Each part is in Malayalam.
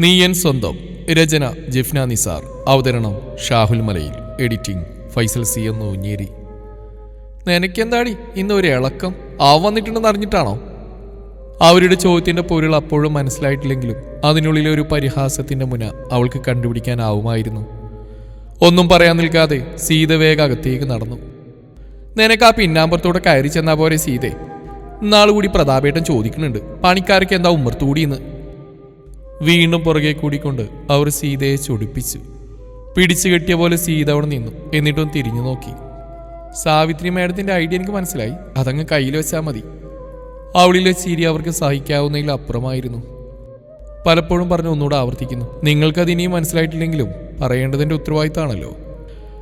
നീയൻ സ്വന്തം. രചന ജിഫ്ന നിസാർ. അവതരണം ഷാഹുൽ മലയിൽ. എഡിറ്റിംഗ് ഫൈസൽ സി എന്ന് ഊഞ്ഞേരി നിനക്കെന്താടി ഇന്ന് ഒരു ഇളക്കം? ആ വന്നിട്ടുണ്ടെന്ന് അറിഞ്ഞിട്ടാണോ? അവരുടെ ചോദ്യത്തിന്റെ പൊരുൾ അപ്പോഴും മനസ്സിലായിട്ടില്ലെങ്കിലും അതിനുള്ളിലെ ഒരു പരിഹാസത്തിന്റെ മുന അവൾക്ക് കണ്ടുപിടിക്കാനാവുമായിരുന്നു. ഒന്നും പറയാൻ നിൽക്കാതെ സീത വേഗ അകത്തേക്ക് നടന്നു. നിനക്ക് ആ പിന്നാമ്പുറത്തോടെ കയറി ചെന്നാ പോരെ സീതേ. നാളുകൂടി കൂടി പ്രതാപേട്ടൻ ചോദിക്കുന്നുണ്ട് പണിക്കാർക്ക് എന്താ ഉമ്മർത്തൂടിയെന്ന് വീണ്ടും പുറകെ കൂടിക്കൊണ്ട് അവർ സീതയെ ചൊടിപ്പിച്ചു. പിടിച്ചു കെട്ടിയ പോലെ സീത അവിടെ നിന്നു. എന്നിട്ടും തിരിഞ്ഞു നോക്കി. സാവിത്രി മേഡത്തിന്റെ ഐഡിയ എനിക്ക് മനസ്സിലായി. അതങ്ങ് കയ്യിൽ വെച്ചാൽ മതി. അവളിലെ ചിരി അവർക്ക് സഹിക്കാവുന്നതിൽ അപ്പുറമായിരുന്നു. പലപ്പോഴും പറഞ്ഞു ഒന്നുകൂടെ ആവർത്തിക്കുന്നു. നിങ്ങൾക്കത് ഇനിയും മനസ്സിലായിട്ടില്ലെങ്കിലും പറയേണ്ടതിന്റെ ഉത്തരവാദിത്തമാണല്ലോ.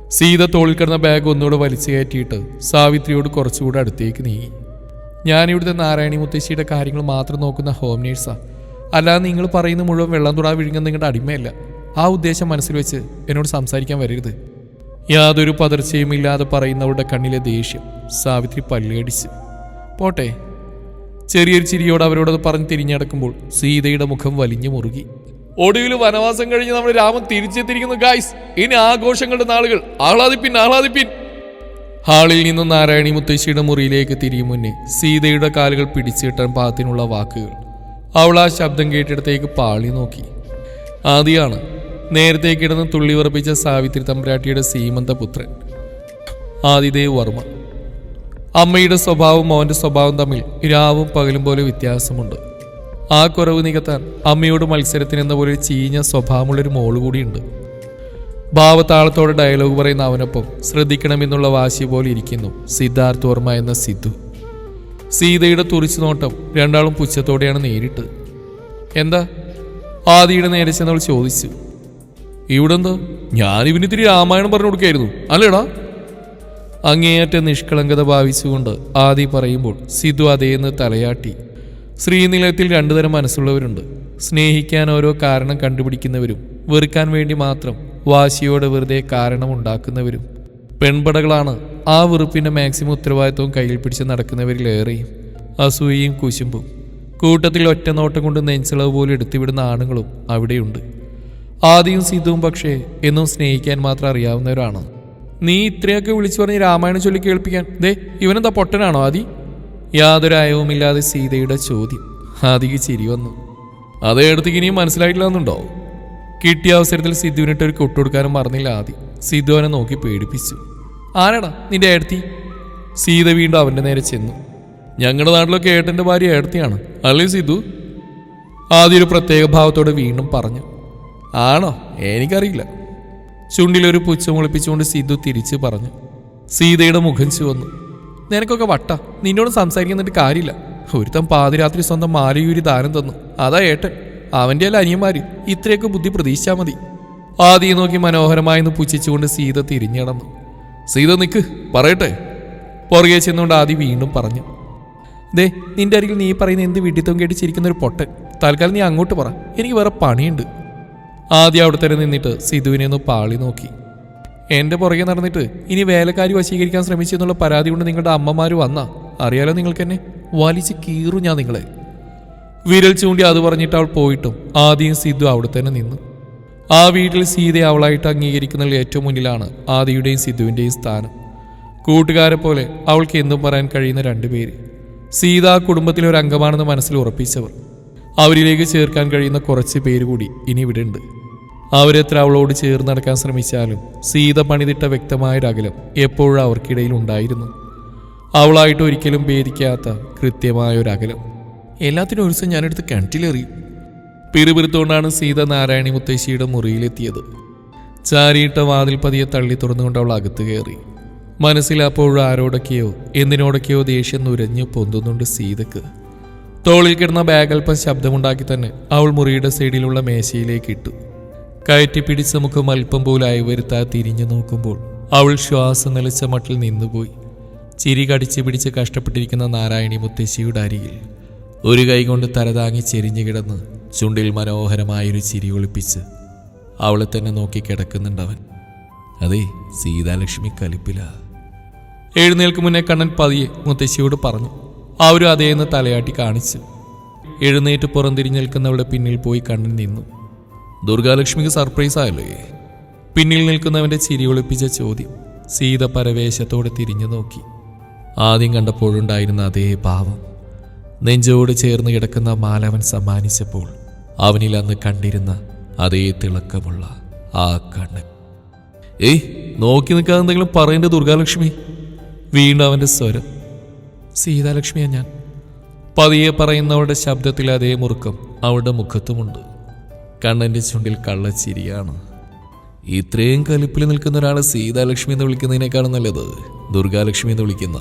സീത തോളിൽ കിടന്ന ബാഗ് ഒന്നുകൂടെ വലിച്ചു കയറ്റിയിട്ട് സാവിത്രിയോട് കുറച്ചുകൂടെ അടുത്തേക്ക് നീങ്ങി. ഞാനിവിടുത്തെ നാരായണി മുത്തശ്ശിയുടെ കാര്യങ്ങൾ മാത്രം നോക്കുന്ന ഹോം നേഴ്സാ. അല്ലാതെ നിങ്ങൾ പറയുന്ന മുഴുവൻ വെള്ളം തുടാ വിഴുങ്ങുന്ന നിങ്ങളുടെ അടിമയല്ല. ആ ഉദ്ദേശം മനസ്സിൽ വെച്ച് എന്നോട് സംസാരിക്കാൻ വരരുത്. യാതൊരു പതർച്ചയും ഇല്ലാതെ പറയുന്നവരുടെ കണ്ണിലെ ദേഷ്യം സാവിത്രി പല്ലടിച്ച്. പോട്ടെ. ചെറിയൊരു ചിരിയോട് അവരോടത് പറഞ്ഞ് തിരിഞ്ഞടക്കുമ്പോൾ സീതയുടെ മുഖം വലിഞ്ഞു മുറുകി. ഒടുവിൽ വനവാസം കഴിഞ്ഞ് നമ്മൾ രാമൻ തിരിച്ചെത്തിയിരിക്കുന്നു ഗായ്സ് ഇനി ആഘോഷങ്ങളുടെ നാളുകൾ. ആഹ്ലാദിപ്പിൻ ആഹ്ലാദിപ്പിൻ. ഹാളിൽ നിന്നും നാരായണി മുത്തശ്ശിയുടെ മുറിയിലേക്ക് തിരിയും മുന്നേ സീതയുടെ കാലുകൾ പിടിച്ചു കിട്ടാൻ വാക്കുകൾ. അവൾ ആ ശബ്ദം കേട്ടിടത്തേക്ക് പാളി നോക്കി. ആദ്യമാണ് നേരത്തെ കിടന്ന് തുള്ളി ഉറപ്പിച്ച സാവിത്രി തമ്പ്രാട്ടിയുടെ സീമന്ത പുത്രൻ ആദിദേവ് വർമ്മ. അമ്മയുടെ സ്വഭാവവും അവന്റെ സ്വഭാവം തമ്മിൽ രാവും പകലും പോലെ വ്യത്യാസമുണ്ട്. ആ കുറവ് നികത്താൻ അമ്മയോട് മത്സരത്തിനെന്ന പോലെ ചീഞ്ഞ സ്വഭാവമുള്ളൊരു മോൾ കൂടിയുണ്ട്. ഭാവതാളത്തോടെ ഡയലോഗ് പറയുന്ന അവനൊപ്പം ശ്രദ്ധിക്കണമെന്നുള്ള വാശി പോലെ ഇരിക്കുന്നു സിദ്ധാർത്ഥ് വർമ്മ എന്ന സിദ്ധു. സീതയുടെ തുറിച്ചു നോട്ടം രണ്ടാളും പുച്ഛത്തോടെയാണ് നേരിട്ടത്. എന്താ? ആദിയുടെ നേരെ ചെന്നവൾ ചോദിച്ചു. ഇവിടെ എന്താ ഞാനിവന് ഇത്തിരി രാമായണം പറഞ്ഞു കൊടുക്കായിരുന്നു. അല്ലേടാ? അങ്ങേയറ്റ നിഷ്കളങ്കത ഭാവിച്ചുകൊണ്ട് ആദി പറയുമ്പോൾ സിധു അതേന്ന് തലയാട്ടി. ശ്രീനിലയത്തിൽ രണ്ടുതരം മനസ്സുള്ളവരുണ്ട്. സ്നേഹിക്കാൻ ഓരോ കാരണം കണ്ടുപിടിക്കുന്നവരും വെറുക്കാൻ വേണ്ടി മാത്രം വാശിയോടെ വെറുതെ കാരണമുണ്ടാക്കുന്നവരും പെൺപടകളാണ് ആ വെറുപ്പിന്റെ മാക്സിമം ഉത്തരവാദിത്വവും കയ്യിൽ പിടിച്ച് നടക്കുന്നവരിലേറെയും അസൂയയും കുശുമ്പും. കൂട്ടത്തിൽ ഒറ്റ നോട്ടം കൊണ്ട് നെഞ്ചളവ് പോലെ എടുത്തുവിടുന്ന ആണുങ്ങളും അവിടെയുണ്ട്. ആദ്യവും സിദ്ധുവും പക്ഷേ എന്നും സ്നേഹിക്കാൻ മാത്രം അറിയാവുന്നവരാണ്. നീ ഇത്രയൊക്കെ വിളിച്ചു പറഞ്ഞ് രാമായണം ചൊല്ലി കേൾപ്പിക്കാൻ. ദേ ഇവനെന്താ പൊട്ടനാണോ ആദി? യാതൊരു അയവുമില്ലാതെ സീതയുടെ ചോദ്യം ആദിക്ക് ചിരി വന്നു. അതേ അടുത്തേക്ക് ഇനിയും മനസ്സിലായിട്ടില്ലെന്നുണ്ടോ? കിട്ടിയ അവസരത്തിൽ സിദ്ധുവിനിട്ട് ഒരു കൊട്ടുകൊടുക്കാനും മറന്നില്ല ആദി. സിദ്ധു അവനെ നോക്കി പേടിപ്പിച്ചു. ആരാടാ നിന്റെ ഏടത്തി സീത വീണ്ടും അവന്റെ നേരെ ചെന്നു. ഞങ്ങളുടെ നാട്ടിലൊക്കെ ഏട്ടന്റെ ഭാര്യ ഏടത്തിയാണ് അല്ലേ സീതു ആദ്യ ഒരു പ്രത്യേക ഭാവത്തോടെ വീണ്ടും പറഞ്ഞു ആണോ? എനിക്കറിയില്ല. ചുണ്ടിലൊരു പുച്ഛം ഒളിപ്പിച്ചുകൊണ്ട് സീതു തിരിച്ചു പറഞ്ഞു സീതയുടെ മുഖം ചുവന്നു. നിനക്കൊക്കെ വട്ട നിന്നോട് സംസാരിക്കുന്നിട്ട് കാര്യമില്ല. ഒരുത്തം പാതിരാത്രി സ്വന്തം മാലയൂരി ദാനം തന്നു അതാ ഏട്ടൻ. അവന്റെ അല്ല അനിയന്മാര് ഇത്രയൊക്കെ ബുദ്ധി പ്രതീക്ഷിച്ചാൽ മതി. ആദ്യം നോക്കി മനോഹരമായെന്ന് പുച്ഛിച്ചുകൊണ്ട് സീത തിരിഞ്ഞടന്നു. സീത നിക്ക് പറയട്ടെ. പുറകെ ചെന്നുകൊണ്ട് ആദി വീണ്ടും പറഞ്ഞു ദേ നിന്റെ അരികിൽ നീ പറയുന്ന എന്ത് വിഡിത്തം കേട്ട് ഒരു പൊട്ടൻ. തൽക്കാലം നീ അങ്ങോട്ട് പറ എനിക്ക് വേറെ പണിയുണ്ട്. ആദ്യം അവിടെ തന്നെ നിന്നിട്ട് സിധുവിനെ ഒന്ന് പാളി നോക്കി. എന്റെ പുറകെ നടന്നിട്ട് ഇനി വേലക്കാരി വശീകരിക്കാൻ ശ്രമിച്ചു എന്നുള്ള പരാതി കൊണ്ട് നിങ്ങളുടെ അമ്മമാര് വന്നാ. അറിയാലോ നിങ്ങൾക്ക് എന്നെ വലിച്ച് കീറും ഞാൻ നിങ്ങളെ. വിരൽ ചൂണ്ടി അത് പറഞ്ഞിട്ട് അവൾ പോയിട്ടും ആദ്യം സിദ്ധു അവിടെ തന്നെ നിന്നു. ആ വീട്ടിൽ സീതയെ അവളായിട്ട് അംഗീകരിക്കുന്നതിൽ ഏറ്റവും മുന്നിലാണ് ആദിയുടെയും സിദ്ധുവിന്റെയും സ്ഥാനം. കൂട്ടുകാരെ പോലെ അവൾക്ക് എന്തും പറയാൻ കഴിയുന്ന രണ്ടുപേര് സീത ആ കുടുംബത്തിലെ ഒരു അംഗമാണെന്ന് മനസ്സിൽ ഉറപ്പിച്ചവർ. അവരിലേക്ക് ചേർക്കാൻ കഴിയുന്ന കുറച്ച് പേര് കൂടി ഇനി ഇവിടെ ഉണ്ട്. അവരെത്ര അവളോട് ചേർന്ന് നടക്കാൻ ശ്രമിച്ചാലും സീത പണിതിട്ട വ്യക്തമായൊരകലം എപ്പോഴും അവർക്കിടയിൽ ഉണ്ടായിരുന്നു. അവളായിട്ട് ഒരിക്കലും ഭേദിക്കാത്ത കൃത്യമായൊരകലം എല്ലാത്തിനും ഒരു ദിവസം ഞാനെടുത്ത് കിണറ്റിലെറിയും പിറുപിറുത്തുകൊണ്ടാണ് സീത നാരായണി മുത്തശ്ശിയുടെ മുറിയിലെത്തിയത്. ചാരിയിട്ട വാതിൽ പതിയെ തള്ളി തുറന്നുകൊണ്ട് അവൾ അകത്ത് കയറി. മനസ്സിൽ അപ്പോഴും ആരോടൊക്കെയോ എന്തിനോടൊക്കെയോ ദേഷ്യം നുരഞ്ഞു പൊന്തുന്നുണ്ട് സീതക്ക്. തോളിൽ കിടന്ന ബാഗൽപ്പം ശബ്ദമുണ്ടാക്കി തന്നെ അവൾ മുറിയുടെ സൈഡിലുള്ള മേശയിലേക്ക് ഇട്ടു. കയറ്റി പിടിച്ച മുഖം അല്പം പോലായി വരുത്താ തിരിഞ്ഞു നോക്കുമ്പോൾ അവൾ ശ്വാസം നിലച്ച മട്ടിൽ നിന്നുപോയി. ചിരി കടിച്ചു പിടിച്ച് കഷ്ടപ്പെട്ടിരിക്കുന്ന നാരായണി മുത്തശ്ശിയുടെ അരികിൽ ഒരു കൈകൊണ്ട് തലതാങ്ങി ചെരിഞ്ഞു കിടന്ന് ചുണ്ടിൽ മനോഹരമായൊരു ചിരി ഒളിപ്പിച്ച് അവളെ തന്നെ നോക്കി കിടക്കുന്നുണ്ടവൻ അതെ സീതാലക്ഷ്മി കലിപ്പില. എഴുന്നേൽക്ക് മുന്നേ കണ്ണൻ പതിയെ മുത്തശ്ശിയോട് പറഞ്ഞു അവരും അതേന്ന് തലയാട്ടി കാണിച്ചു. എഴുന്നേറ്റ് പുറംതിരിഞ്ഞ് നിൽക്കുന്നവളുടെ പിന്നിൽ പോയി കണ്ണൻ നിന്നു. ദുർഗാലക്ഷ്മിക്ക് സർപ്രൈസ് ആയല്ലേ പിന്നിൽ നിൽക്കുന്നവന്റെ ചിരി ഒളിപ്പിച്ച ചോദ്യം സീത പരവേശത്തോടെ തിരിഞ്ഞു നോക്കി. ആദ്യം കണ്ടപ്പോഴുണ്ടായിരുന്ന അതേ ഭാവം നെഞ്ചോട് ചേർന്ന് കിടക്കുന്ന മാലവൻ സമ്മാനിച്ചപ്പോൾ അവനിൽ അന്ന് കണ്ടിരുന്ന അതേ തിളക്കമുള്ള ആ കണ്ണ്. ഏയ് നോക്കി നിൽക്കാതെ എന്തെങ്കിലും പറയേണ്ട ദുർഗാലക്ഷ്മി? വീണ്ടും അവന്റെ സ്വരം. സീതാലക്ഷ്മിയാ ഞാൻ. പതിയെ പറയുന്നവളുടെ ശബ്ദത്തിൽ അതേ മുറുക്കം അവളുടെ മുഖത്തുമുണ്ട്. കണ്ണന്റെ ചുണ്ടിൽ കള്ളച്ചിരിയാണ്. ഇത്രയും കലിപ്പിൽ നിൽക്കുന്ന ഒരാളെ സീതാലക്ഷ്മി എന്ന് വിളിക്കുന്നതിനേക്കാളും നല്ലത് ദുർഗാലക്ഷ്മി എന്ന് വിളിക്കുന്ന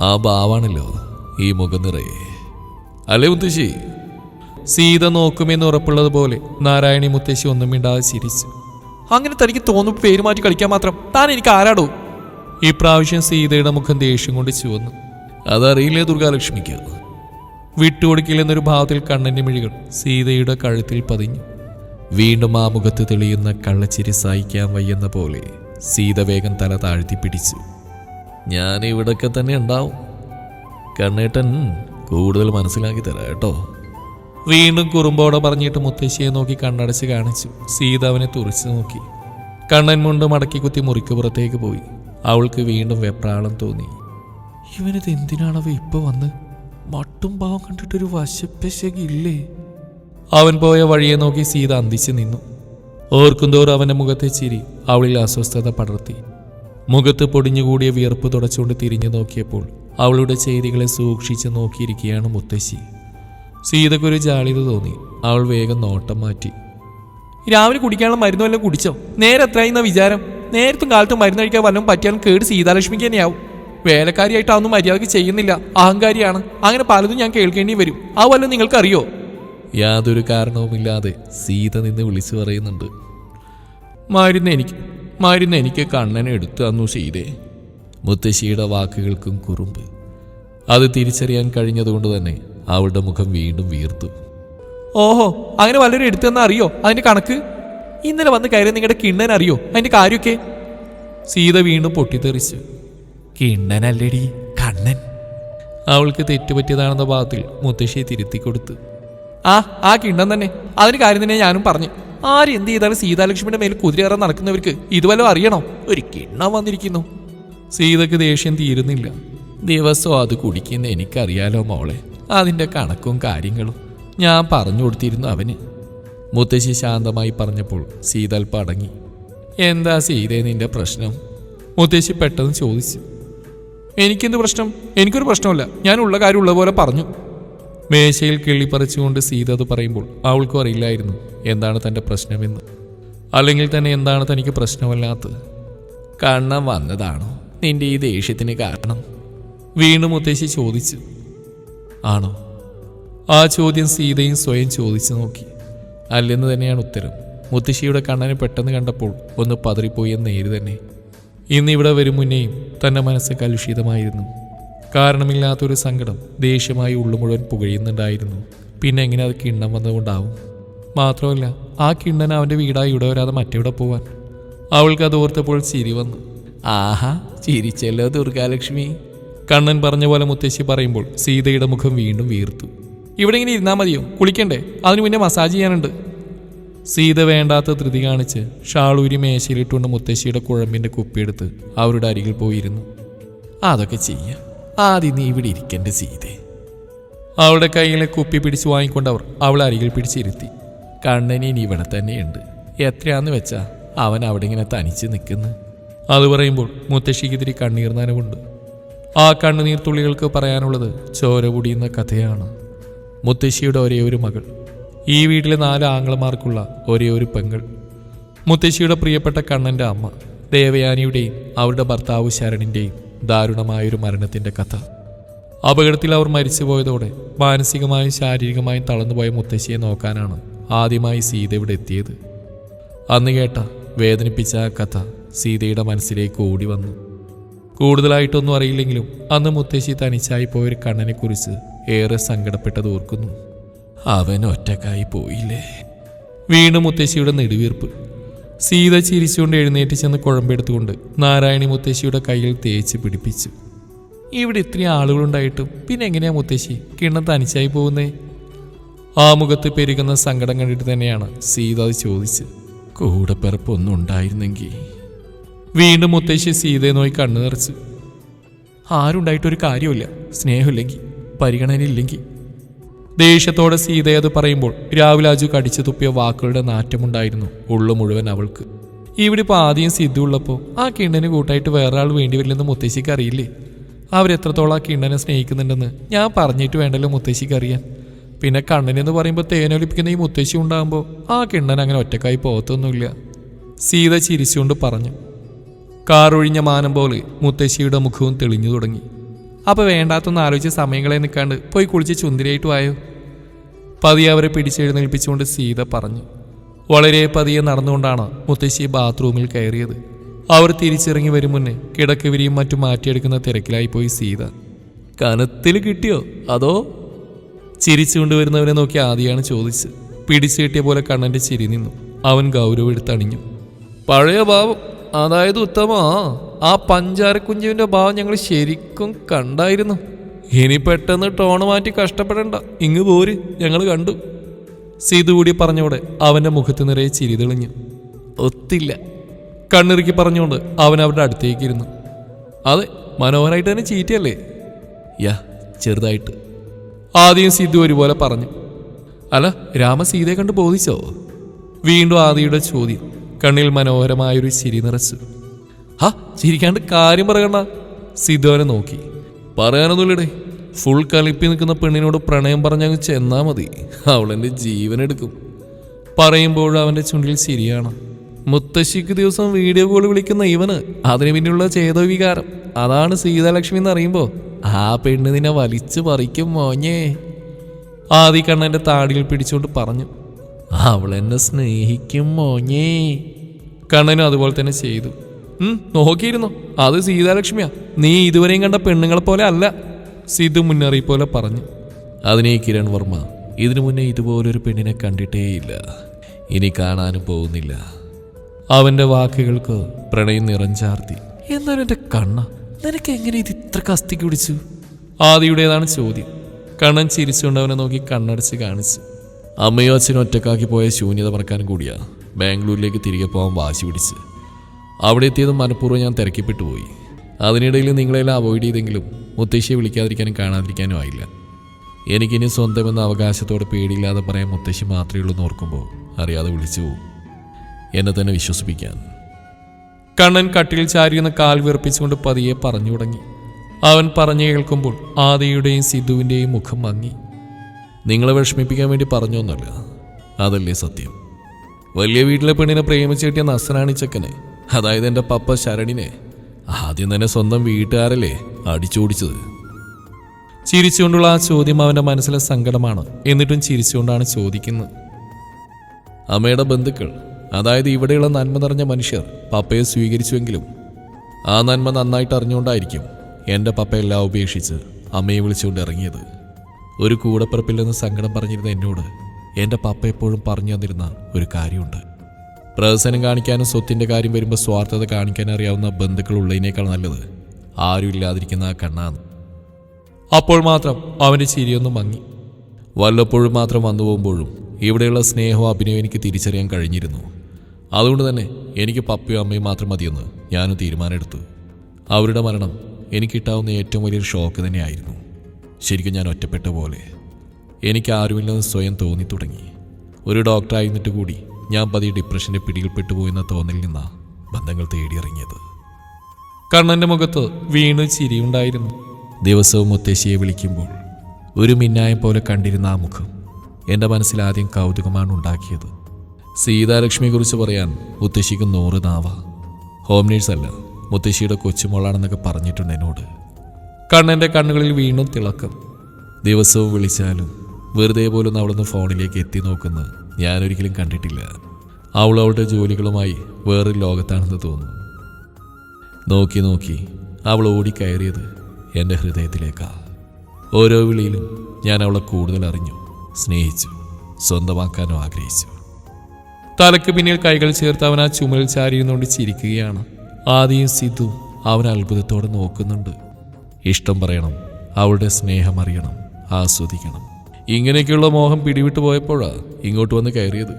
ആ ഭാവാണല്ലോ ഈ മുഖം നിറയെ. അല്ലേ മുത്തശ്ശി? സീത നോക്കുമെന്ന് ഉറപ്പുള്ളതുപോലെ നാരായണി മുത്തശ്ശി ഒന്നും മിണ്ടാതെ ചിരിച്ചു. അങ്ങനെ തനിക്ക് തോന്നും പേരുമാറ്റി കളിക്കാൻ മാത്രം താൻ എനിക്ക് ആരാടോ? ഈ പ്രാവശ്യം സീതയുടെ മുഖം ദേഷ്യം കൊണ്ട് ചുവന്നു. അതറിയില്ലേ ദുർഗാലക്ഷ്മിക്ക്? വിട്ടുകൊടുക്കില്ലെന്നൊരു ഭാവത്തിൽ കണ്ണന്റെ മിഴികൾ സീതയുടെ കഴുത്തിൽ പതിഞ്ഞു. വീണ്ടും ആ മുഖത്ത് തെളിയുന്ന കള്ളച്ചിരി സഹിക്കാൻ വയ്യെന്ന പോലെ സീത വേഗം തല താഴ്ത്തി പിടിച്ചു. ഞാൻ ഇവിടൊക്കെ തന്നെ ഉണ്ടാവും. കണ്ണേട്ടൻ കൂടുതൽ മനസ്സിലാക്കി തരാം കേട്ടോ. വീണ്ടും കുറുമ്പോടെ പറഞ്ഞിട്ട് മുത്തശ്ശിയെ നോക്കി കണ്ണടച്ച് കാണിച്ചു. സീത അവനെ തുറച്ചു നോക്കി. കണ്ണൻ മുണ്ട് മടക്കി കുത്തി മുറിക്ക് പുറത്തേക്ക് പോയി. അവൾക്ക് വീണ്ടും വെപ്രാളം തോന്നി. ഇവനിത് എന്തിനാണവ ഇപ്പൊ വന്ന്? മട്ടും പാവം കണ്ടിട്ടൊരു വശപ്പശകില്ലേ? അവൻ പോയ വഴിയെ നോക്കി സീത അന്തിച്ചു നിന്നു. ഓർക്കുന്തോറും അവന്റെ മുഖത്തെ ചിരി അവളിൽ അസ്വസ്ഥത പടർത്തി. മുഖത്ത് പൊടിഞ്ഞുകൂടിയ വിയർപ്പ് തുടച്ചുകൊണ്ട് തിരിഞ്ഞു നോക്കിയപ്പോൾ അവളുടെ ചെയ്തികളെ സൂക്ഷിച്ച് നോക്കിയിരിക്കുകയാണ് മുത്തശ്ശി. സീതക്കൊരു ജാളിത തോന്നി. അവൾ വേഗം നോട്ടം മാറ്റി. രാവിലെ കുടിക്കാനുള്ള മരുന്ന് വല്ലതും കുടിച്ചോ? നേരെ എത്രയെന്ന വിചാരം? നേരത്തും കാലത്തും മരുന്ന് കഴിക്കാൻ വല്ലതും പറ്റിയാലും കേട് സീതാലക്ഷ്മിക്ക് തന്നെയാവും. വേലക്കാരിയായിട്ട് അതൊന്നും മര്യാദയ്ക്ക് ചെയ്യുന്നില്ല. അഹങ്കാരിയാണ്. അങ്ങനെ പലതും ഞാൻ കേൾക്കേണ്ടി വരും. ആ വല്ലതും നിങ്ങൾക്കറിയോ? യാതൊരു കാരണവുമില്ലാതെ സീത നിന്ന് വിളിച്ചു പറയുന്നുണ്ട്. മരുന്ന് എനിക്ക് മരുന്ന് എനിക്ക് കണ്ണനെ എടുത്തു തന്നു സീതേ. മുത്തശ്ശിയുടെ വാക്കുകൾക്കും കുറുമ്പ്. അത് തിരിച്ചറിയാൻ കഴിഞ്ഞതുകൊണ്ട് തന്നെ അവളുടെ മുഖം വീണ്ടും വീർത്തു. ഓഹോ അങ്ങനെ വല്ലവരും എടുത്തെന്ന് അറിയോ? അതിന്റെ കണക്ക്? ഇന്നലെ വന്ന് കയറി നിങ്ങളുടെ കിണ്ണൻ അറിയോ? അതിന്റെ കാര്യമൊക്കെ? സീത വീണ്ടും പൊട്ടിത്തെറിച്ചു. കിണ്ണനല്ലടി കണ്ണൻ. അവൾക്ക് തെറ്റുപറ്റിയതാണെന്ന ഭാഗത്തിൽ മുത്തശ്ശിയെ തിരുത്തി കൊടുത്തു ആ ആ കിണ്ണൻ തന്നെ. അതിന് കാര്യം തന്നെ ഞാനും പറഞ്ഞു. ആര് എന്ത് ചെയ്താലും സീതാലക്ഷ്മിയുടെ മേൽ കുതിരയേറാൻ നടക്കുന്നവർക്ക് ഇതുവല്ലോ അറിയണോ? ഒരു കിണ്ണം വന്നിരിക്കുന്നു. സീതക്ക് ദേഷ്യം തീരുന്നില്ല. ദിവസവും അത് കുടിക്കുന്ന എനിക്കറിയാലോ മോളെ. അതിന്റെ കണക്കും കാര്യങ്ങളും ഞാൻ പറഞ്ഞു കൊടുത്തിരുന്നു അവന്. മുത്തശ്ശി ശാന്തമായി പറഞ്ഞപ്പോൾ സീതൽപ്പ അടങ്ങി എന്താ സീതേ നിന്റെ പ്രശ്നം? മുത്തശ്ശി പെട്ടെന്ന് ചോദിച്ചു. എനിക്കെന്ത് പ്രശ്നം? എനിക്കൊരു പ്രശ്നമില്ല ഞാൻ ഉള്ള കാര്യം ഉള്ള പോലെ പറഞ്ഞു. മേശയിൽ കിള്ളിപ്പറിച്ചുകൊണ്ട് സീത അത് പറയുമ്പോൾ അവൾക്കും അറിയില്ലായിരുന്നു എന്താണ് തന്റെ പ്രശ്നമെന്ന്. അല്ലെങ്കിൽ തന്നെ എന്താണ് തനിക്ക് പ്രശ്നമല്ലാത്തത് കണ്ണം വന്നതാണോ? നിന്റെ ഈ ദേഷ്യത്തിന് കാരണം? വീണ്ടും മുത്തശ്ശി ചോദിച്ചു. ആണോ? ആ ചോദ്യം സീതയും സ്വയം ചോദിച്ചു നോക്കി. അല്ലെന്ന് തന്നെയാണ് ഉത്തരം. മുത്തശ്ശിയുടെ കണ്ണനെ പെട്ടെന്ന് കണ്ടപ്പോൾ ഒന്ന് പതറിപ്പോയി എന്ന് നേര് തന്നെ. ഇന്ന് ഇവിടെ വരും മുന്നേയും തന്റെ മനസ്സ് കലുഷിതമായിരുന്നു. കാരണമില്ലാത്തൊരു സങ്കടം ദേഷ്യമായി ഉള്ളു മുഴുവൻ പുകയുന്നുണ്ടായിരുന്നു. പിന്നെ എങ്ങനെ അത് കിണ്ണം വന്നുകൊണ്ടാവും മാത്രമല്ല ആ കിണ്ണൻ അവന്റെ വീടായി ഇവിടെ വരാതെ മറ്റെവിടെ പോവാൻ? അവൾക്ക് അത് ഓർത്തപ്പോൾ ചിരി വന്നു. ആഹാ ചിരിച്ചല്ലോ ദുർഗാലക്ഷ്മി. കണ്ണൻ പറഞ്ഞ പോലെ മുത്തശ്ശി പറയുമ്പോൾ സീതയുടെ മുഖം വീണ്ടും വീർത്തു. ഇവിടെ ഇങ്ങനെ ഇരുന്നാൽ മതിയോ? കുളിക്കണ്ടേ? അതിനു മുന്നേ മസാജ് ചെയ്യാനുണ്ട്. സീത വേണ്ടാത്ത ധൃതി കാണിച്ച് ഷാളൂരി മേശയിലിട്ടുകൊണ്ട് മുത്തശ്ശിയുടെ കുഴമ്പിന്റെ കുപ്പിയെടുത്ത് അവരുടെ അരികിൽ പോയിരുന്നു. അതൊക്കെ ചെയ്യാം. ആദ്യം നീ ഇവിടെ ഇരിക്കേണ്ട സീതേ. അവളുടെ കയ്യിലെ കുപ്പി പിടിച്ചു അവർ അവളെ അരികിൽ പിടിച്ചിരുത്തി. കണ്ണനി ഇനി ഇവിടെ തന്നെയുണ്ട്. എത്രയാന്ന് വെച്ചാ അവൻ അവിടെ ഇങ്ങനെ തനിച്ച് നിൽക്കുന്നു. അത് പറയുമ്പോൾ മുത്തശ്ശിക്ക് ഇത്തിരി കണ്ണീർ നനവുണ്ട്. ആ കണ്ണുനീർ തുള്ളികൾക്ക് പറയാനുള്ളത് ചോര കഥയാണ്. മുത്തശ്ശിയുടെ ഒരേ ഒരു മകൾ. ഈ വീട്ടിലെ നാല് ആംഗ്ലമാർക്കുള്ള ഒരേ ഒരു പെങ്ങൾ. മുത്തശ്ശിയുടെ പ്രിയപ്പെട്ട കണ്ണന്റെ അമ്മ ദേവയാനിയുടെയും അവരുടെ ഭർത്താവ് ശരണിന്റെയും ദാരുണമായൊരു മരണത്തിന്റെ കഥ. അപകടത്തിൽ അവർ മരിച്ചുപോയതോടെ മാനസികമായും ശാരീരികമായും തളർന്നുപോയ മുത്തശ്ശിയെ നോക്കാനാണ് ആദ്യമായി സീത ഇവിടെ എത്തിയത്. അന്ന് കേട്ട വേദനിപ്പിച്ച ആ കഥ സീതയുടെ മനസ്സിലേക്ക് ഓടി വന്നു. കൂടുതലായിട്ടൊന്നും അറിയില്ലെങ്കിലും അന്ന് മുത്തശ്ശി തനിച്ചായി പോയൊരു കണ്ണനെക്കുറിച്ച് ഏറെ സങ്കടപ്പെട്ടത് ഓർക്കുന്നു. അവൻ ഒറ്റക്കായി പോയില്ലേ? വീണ്ടും മുത്തശ്ശിയുടെ നെടുവീർപ്പ്. സീത ചിരിച്ചുകൊണ്ട് എഴുന്നേറ്റ് ചെന്ന് കുഴമ്പെടുത്തുകൊണ്ട് നാരായണി മുത്തശ്ശിയുടെ കയ്യിൽ തേച്ച് പിടിപ്പിച്ചു. ഇവിടെ ഇത്രയും ആളുകളുണ്ടായിട്ടും പിന്നെ എങ്ങനെയാ മുത്തശ്ശി? കിണ്ണം തനിച്ചായി പോകുന്നേ? ആ മുഖത്ത് പെരുകുന്ന സങ്കടം കണ്ടിട്ട് തന്നെയാണ് സീത അത് ചോദിച്ച് കൂടെ പിറപ്പൊന്നും ഉണ്ടായിരുന്നെങ്കിൽ വീണ്ടും മുത്തശ്ശി സീതയെ നോയി കണ്ണു നിറച്ച്. ആരുണ്ടായിട്ടൊരു കാര്യമില്ല സ്നേഹമില്ലെങ്കിൽ പരിഗണനയില്ലെങ്കിൽ. ദേഷ്യത്തോടെ സീതയെ അത് പറയുമ്പോൾ രാഹുലാജു കടിച്ചു തുപ്പിയ വാക്കുകളുടെ നാറ്റമുണ്ടായിരുന്നു ഉള്ളു മുഴുവൻ അവൾക്ക്. ഇവിടെ ഇപ്പോൾ ആദ്യം സിദ്ധു ഉള്ളപ്പോൾ ആ കിണ്ണന് കൂട്ടായിട്ട് വേറെ ആൾ വേണ്ടി വരില്ലെന്ന് മുത്തശ്ശിക്ക് അറിയില്ലേ? അവരെത്രത്തോളം ആ കിണ്ണനെ സ്നേഹിക്കുന്നുണ്ടെന്ന് ഞാൻ പറഞ്ഞിട്ട് വേണ്ടല്ലോ മുത്തശ്ശിക്ക് അറിയാൻ. പിന്നെ കണ്ണനെന്ന് പറയുമ്പോൾ തേനൊലിപ്പിക്കുന്ന ഈ മുത്തശ്ശി ഉണ്ടാകുമ്പോൾ ആ കിണ്ണൻ അങ്ങനെ ഒറ്റക്കായി പോകത്തൊന്നുമില്ല. സീത ചിരിച്ചുകൊണ്ട് പറഞ്ഞു. കാറൊഴിഞ്ഞ മാനം പോലെ മുത്തശ്ശിയുടെ മുഖവും തെളിഞ്ഞു തുടങ്ങി. അപ്പൊ വേണ്ടാത്തൊന്ന് ആലോചിച്ച് സമയങ്ങളെ നിൽക്കാണ്ട് പോയി കുളിച്ച് ചുന്തിരിയായിട്ട് വായോ? പതിയെ അവരെ പിടിച്ചെഴുന്നേൽപ്പിച്ചുകൊണ്ട് സീത പറഞ്ഞു. വളരെ പതിയെ നടന്നുകൊണ്ടാണ് മുത്തശ്ശി ബാത്റൂമിൽ കയറിയത്. അവർ തിരിച്ചിറങ്ങി വരും മുന്നേ കിടക്കവിരിയും മറ്റും മാറ്റിയെടുക്കുന്ന തിരക്കിലായിപ്പോയി സീത. കനത്തിൽ കിട്ടിയോ? അതോ? ചിരിച്ചുകൊണ്ട് വരുന്നവനെ നോക്കി ആദ്യമാണ് ചോദിച്ച് പിടിച്ചു കിട്ടിയ പോലെ കണ്ണന്റെ ചിരി നിന്നു. അവൻ ഗൗരവം എടുത്തണിഞ്ഞു പഴയ ഭാവം അതായത് ഉത്തമ ആ പഞ്ചാരക്കുഞ്ചുവിന്റെ ഭാവം ഞങ്ങൾ ശരിക്കും കണ്ടായിരുന്നു. ഇനി പെട്ടെന്ന് ടോൺ മാറ്റി കഷ്ടപ്പെടണ്ട. ഇങ്ങ് പോര് ഞങ്ങൾ കണ്ടു. സീതു കൂടി പറഞ്ഞോടെ അവന്റെ മുഖത്ത് നിറയെ ചിരി തെളിഞ്ഞു. ഒത്തില്ല. കണ്ണിറുക്കി പറഞ്ഞുകൊണ്ട് അവൻ അവരുടെ അടുത്തേക്ക് ഇരുന്നു അതെ മനോഹരായിട്ട് തന്നെ ചീറ്റയല്ലേ? യാ ചെറുതായിട്ട്. ആദ്യം സിദ്ധു ഒരുപോലെ പറഞ്ഞു. അല്ല രാമ സീതയെ കണ്ട് ബോധിച്ചോ? വീണ്ടും ആദിയുടെ ചോദ്യം. കണ്ണിൽ മനോഹരമായൊരു ചിരി നിറച്ചു. ഹാ ചിരിക്കാണ്ട് കാര്യം പറയണ്ട സിദ്ധുവനെ നോക്കി. പറയാനൊന്നുമില്ലടേ. ഫുൾ കലിപ്പി നിൽക്കുന്ന പെണ്ണിനോട് പ്രണയം പറഞ്ഞങ്ങ് ചെന്നാ മതി. അവളെന്റെ ജീവനെടുക്കും പറയുമ്പോൾ അവന്റെ ചുണ്ടിൽ ശരിയാണ് മുത്തശ്ശിക്ക് ദിവസം വീഡിയോ കോൾ വിളിക്കുന്ന ഇവന് അതിനു പിന്നിലുള്ള ചേതോ വികാരം അതാണ് സീതാലക്ഷ്മി എന്ന് അറിയുമ്പോ ആ പെണ്ണ് നിന്നെ വലിച്ചു പറിക്കും മോഞ്ഞേ. ആദി കണ്ണന്റെ താടിയിൽ പിടിച്ചുകൊണ്ട് പറഞ്ഞു അവൾ എന്നെ സ്നേഹിക്കും മോഞ്ഞേ. കണ്ണനും അതുപോലെ തന്നെ ചെയ്തു. നോക്കിയിരുന്നു? അത് സീതാലക്ഷ്മിയാ. നീ ഇതുവരെയും കണ്ട പെണ്ണുങ്ങളെ പോലെ അല്ല സിധു മുന്നറിയിപ്പ് പോലെ പറഞ്ഞു. അതിനെ കിരൺ വർമ്മ ഇതിനു മുന്നേ ഇതുപോലൊരു പെണ്ണിനെ കണ്ടിട്ടേയില്ല. ഇനി കാണാനും പോകുന്നില്ല. അവന്റെ വാക്കുകൾക്ക് പ്രണയം നിറഞ്ചാർത്തി എന്നാലും എന്റെ കണ്ണ നിനക്ക് എങ്ങനെ ഇത് ഇത്ര കസ്തി കുടിച്ചു? ആദിയുടേതാണ് ചോദ്യം. കണ്ണൻ ചിരിച്ചുകൊണ്ട് അവനെ നോക്കി കണ്ണടച്ച് കാണിച്ചു. അമ്മയോ അച്ഛനും ഒറ്റക്കാക്കി പോയ ശൂന്യത മറക്കാനും കൂടിയാ? ബാംഗ്ലൂരിലേക്ക് തിരികെ പോകാൻ വാശി പിടിച്ച്. അവിടെ എത്തിയത് മനഃപൂർവം ഞാൻ തിരക്കിപ്പെട്ടു പോയി. അതിനിടയിൽ നിങ്ങളെല്ലാം അവോയ്ഡ് ചെയ്തെങ്കിലും മുത്തശ്ശിയെ വിളിക്കാതിരിക്കാനും കാണാതിരിക്കാനും ആയില്ല. എനിക്കിനി സ്വന്തമെന്ന അവകാശത്തോടെ പേടിയില്ലാതെ പറയാൻ മുത്തശ്ശി മാത്രമേ ഉള്ളൂ എന്ന് ഓർക്കുമ്പോൾ അറിയാതെ വിളിച്ചു പോവും. എന്നെ തന്നെ വിശ്വസിപ്പിക്കാൻ. കണ്ണൻ കട്ടിൽ ചാരിയുന്ന കാൽ വിറപ്പിച്ചുകൊണ്ട് പതിയെ പറഞ്ഞു തുടങ്ങി. അവൻ പറഞ്ഞു കേൾക്കുമ്പോൾ ആദിയുടെയും സിദ്ധുവിന്റെയും മുഖം മങ്ങി. നിങ്ങളെ വിഷമിപ്പിക്കാൻ വേണ്ടി പറഞ്ഞൊന്നുമല്ല. അതല്ലേ സത്യം. വലിയ വീട്ടിലെ പെണ്ണിനെ പ്രേമിച്ച് നസനാണി ചെക്കനെ. അതായത് എന്റെ പപ്പ ശരണിനെ. ആദ്യം തന്നെ സ്വന്തം വീട്ടുകാരല്ലേ അടിച്ചോടിച്ചത്. ചിരിച്ചുകൊണ്ടുള്ള ആ ചോദ്യം അവന്റെ മനസ്സിലെ സങ്കടമാണ്. എന്നിട്ടും ചിരിച്ചുകൊണ്ടാണ് ചോദിക്കുന്നത്. അമ്മയുടെ ബന്ധുക്കൾ അതായത് ഇവിടെയുള്ള നന്മ നിറഞ്ഞ മനുഷ്യർ പപ്പയെ സ്വീകരിച്ചുവെങ്കിലും ആ നന്മ നന്നായിട്ട് അറിഞ്ഞുകൊണ്ടായിരിക്കും എന്റെ പപ്പ എല്ലാം ഉപേക്ഷിച്ച് അമ്മയെ വിളിച്ചുകൊണ്ട് ഇറങ്ങിയത്. ഒരു കൂടപ്പിറപ്പില്ലെന്ന് സങ്കടം പറഞ്ഞിരുന്ന എന്നോട് എന്റെ പപ്പ എപ്പോഴും പറഞ്ഞു തന്നിരുന്ന ഒരു കാര്യമുണ്ട്. പ്രഹസനം കാണിക്കാനും സ്വത്തിന്റെ കാര്യം വരുമ്പോൾ സ്വാർത്ഥത കാണിക്കാൻ അറിയാവുന്ന ബന്ധുക്കൾ ഉള്ളതിനേക്കാൾ നല്ലത് ആരും ഇല്ലാതിരിക്കുന്ന ആ കണ്ണാന്ന് അപ്പോൾ മാത്രം അവന്റെ ചിരിയൊന്നും മങ്ങി. വല്ലപ്പോഴും മാത്രം വന്നു പോകുമ്പോഴും ഇവിടെയുള്ള സ്നേഹവും അഭിനയം എനിക്ക് തിരിച്ചറിയാൻ കഴിഞ്ഞിരുന്നു. അതുകൊണ്ട് തന്നെ എനിക്ക് പപ്പയും അമ്മയും മാത്രം മതിയെന്ന് ഞാനും തീരുമാനമെടുത്തു. അവരുടെ മരണം എനിക്കിട്ടാവുന്ന ഏറ്റവും വലിയൊരു ഷോക്ക് തന്നെയായിരുന്നു. ശരിക്കും ഞാൻ ഒറ്റപ്പെട്ട പോലെ. എനിക്ക് ആരുമില്ലെന്ന് സ്വയം തോന്നി തുടങ്ങി. ഒരു ഡോക്ടറായിരുന്നിട്ട് കൂടി ഞാൻ പതിയെ ഡിപ്രഷന്റെ പിടിയിൽപ്പെട്ടു പോയെന്ന തോന്നൽ നിന്നാണ് ബന്ധങ്ങൾ തേടിയിറങ്ങിയത്. കണ്ണന്റെ മുഖത്ത് വീണ് ചിരിയുണ്ടായിരുന്നു. ദിവസവും മുത്തശ്ശിയെ വിളിക്കുമ്പോൾ ഒരു മിന്നായം പോലെ കണ്ടിരുന്ന ആ മുഖം എന്റെ മനസ്സിൽ ആദ്യം കൗതുകമാണ് ഉണ്ടാക്കിയത്. സീതാലക്ഷ്മിയെക്കുറിച്ച് പറയാൻ മുത്തശ്ശിക്ക് നൂറ് നാവ. ഹോം അല്ല മുത്തശ്ശിയുടെ കൊച്ചുമോളാണെന്നൊക്കെ പറഞ്ഞിട്ടുണ്ട് എന്നോട്. കണ്ണന്റെ കണ്ണുകളിൽ വീണ്ടും തിളക്കം. ദിവസവും വിളിച്ചാലും വെറുതെ പോലും അവളൊന്ന് ഫോണിലേക്ക് എത്തി നോക്കുന്ന. ഞാനൊരിക്കലും കണ്ടിട്ടില്ല. അവൾ അവളുടെ ജോലികളുമായി വേറൊരു ലോകത്താണെന്ന് തോന്നുന്നു. നോക്കി നോക്കി അവൾ ഓടിക്കയറിയത് എന്റെ ഹൃദയത്തിലേക്കാ. ഓരോ വിളിയിലും ഞാൻ അവളെ കൂടുതൽ അറിഞ്ഞു സ്നേഹിച്ചു സ്വന്തമാക്കാനും ആഗ്രഹിച്ചു. തലക്ക് പിന്നിൽ കൈകൾ ചേർത്ത് അവൻ ആ ചുമലിൽ ചാരിയിരുന്നുകൊണ്ട് ചിരിക്കുകയാണ്. ആദിയും സിദ്ധു അവൻ അത്ഭുതത്തോടെ നോക്കുന്നുണ്ട്. ഇഷ്ടം പറയണം അവളുടെ സ്നേഹം അറിയണം ആസ്വദിക്കണം. ഇങ്ങനെയൊക്കെയുള്ള മോഹം പിടിവിട്ട് പോയപ്പോഴാ ഇങ്ങോട്ട് വന്ന് കയറിയത്.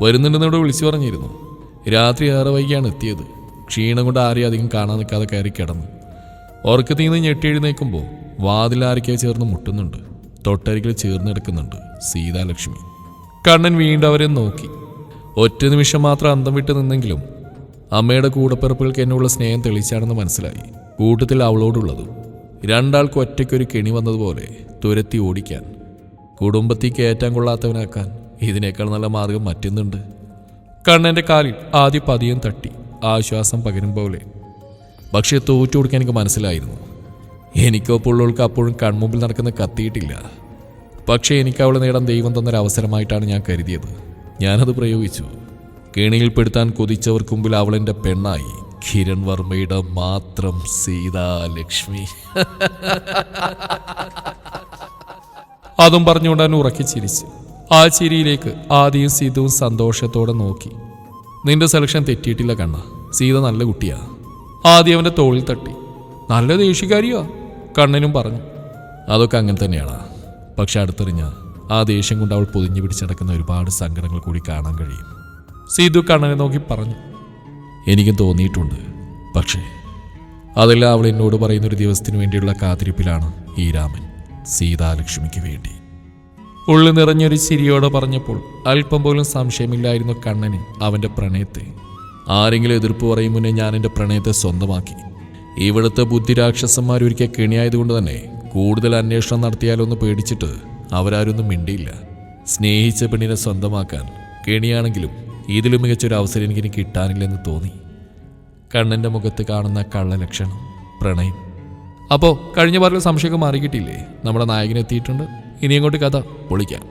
വരുന്നുണ്ടെന്നോട് വിളിച്ചു പറഞ്ഞിരുന്നു. രാത്രി ആറ് വൈകിയാണ് എത്തിയത്. ക്ഷീണം കൊണ്ട് ആരെയും അധികം കാണാൻ നിൽക്കാതെ കയറി കിടന്നു. ഉറക്കത്തിൽ നിന്ന് ഞെട്ടി എഴുന്നേൽക്കുമ്പോൾ വാതിലാരൊക്കെ ചേർന്ന് മുട്ടുന്നുണ്ട്. തൊട്ടരികിൽ ചേർന്ന് കിടക്കുന്നുണ്ട് സീതാലക്ഷ്മി. കണ്ണൻ വീണ്ടവരെ നോക്കി. ഒറ്റ നിമിഷം മാത്രം അന്തം വിട്ട് നിന്നെങ്കിലും അമ്മയുടെ കൂടപ്പിറപ്പുകൾക്ക് എന്നുള്ള സ്നേഹം തെളിച്ചാണെന്ന് മനസ്സിലായി. കൂട്ടത്തിൽ അവളോടുള്ളതും. രണ്ടാൾക്ക് ഒറ്റയ്ക്കൊരു കെണി വന്നതുപോലെ തുരത്തി ഓടിക്കാൻ. കുടുംബത്തിൽ കയറ്റാൻ കൊള്ളാത്തവനാക്കാൻ ഇതിനേക്കാൾ നല്ല മാർഗം മറ്റൊന്നുണ്ട്. കണ്ണന്റെ കാലിൽ ആദ്യ പതിയും തട്ടി ആശ്വാസം പകരും പോലെ. പക്ഷെ തോറ്റു കൊടുക്കാൻ എനിക്ക് മനസ്സിലായിരുന്നു. എനിക്കോ പുള്ളോൾക്ക് അപ്പോഴും കൺമുമ്പിൽ നടക്കുന്ന കത്തിയിട്ടില്ല. പക്ഷേ എനിക്ക് അവളെ നേടാൻ ദൈവം തന്നൊരു അവസരമായിട്ടാണ് ഞാൻ കരുതിയത്. ഞാനത് പ്രയോഗിച്ചു. കെണിയിൽപ്പെടുത്താൻ കൊതിച്ചവർക്ക് മുമ്പിൽ അവളെന്റെ പെണ്ണായി. കിരൺ വർമ്മയുടെ മാത്രം സീതാലക്ഷ്മി. അതും പറഞ്ഞുകൊണ്ട് അവൻ ഉറക്കി ചിരിച്ചു. ആ ചിരിയിലേക്ക് ആദ്യം സീതവും സന്തോഷത്തോടെ നോക്കി. നിന്റെ സെലക്ഷൻ തെറ്റിയിട്ടില്ല കണ്ണ. സീത നല്ല കുട്ടിയാ. ആദ്യം അവന്റെ തോളിൽ തട്ടി. നല്ല ദേഷ്യക്കാരിയാ കണ്ണനും പറഞ്ഞു. അതൊക്കെ അങ്ങനെ തന്നെയാണ്. പക്ഷെ അടുത്തെറിഞ്ഞ ആ ദേഷ്യം കൊണ്ട് അവൾ പൊതിഞ്ഞു പിടിച്ചടക്കുന്ന ഒരുപാട് സങ്കടങ്ങൾ കൂടി കാണാൻ കഴിയും. സീതു കണ്ണനെ നോക്കി പറഞ്ഞു. എനിക്കും തോന്നിയിട്ടുണ്ട്. പക്ഷേ അതെല്ലാം അവൾ എന്നോട് പറയുന്ന ഒരു ദിവസത്തിന് വേണ്ടിയുള്ള കാത്തിരിപ്പിലാണ് ഈ രാമൻ. സീതാലക്ഷ്മിക്ക് വേണ്ടി. ഉള്ളു നിറഞ്ഞൊരു ചിരിയോടെ പറഞ്ഞപ്പോൾ അല്പം പോലും സംശയമില്ലായിരുന്നു കണ്ണന് അവന്റെ പ്രണയത്തെ. ആരെങ്കിലും എതിർപ്പ് പറയും മുന്നേ ഞാൻ എന്റെ പ്രണയത്തെ സ്വന്തമാക്കി. ഇവിടുത്തെ ബുദ്ധിരാക്ഷസന്മാർ ഒരിക്കൽ കെണിയായതുകൊണ്ട് തന്നെ കൂടുതൽ അന്വേഷണം നടത്തിയാലൊന്ന് പേടിച്ചിട്ട് അവരാരൊന്നും മിണ്ടിയില്ല. സ്നേഹിച്ച പെണ്ണിനെ സ്വന്തമാക്കാൻ കെണിയാണെങ്കിലും ഇതിലും മികച്ചൊരു അവസരം എനിക്കിനി കിട്ടാനില്ലെന്ന് തോന്നി. കണ്ണന്റെ മുഖത്ത് കാണുന്ന കള്ളലക്ഷണം പ്രണയം അപ്പോ കഴിഞ്ഞ പാറിൽ സംശയമൊക്കെ കിട്ടിയില്ലേ നമ്മുടെ നായകൻ എത്തിയിട്ടുണ്ട്. ഇനി അങ്ങോട്ട് കഥ പൊളിക്കാം.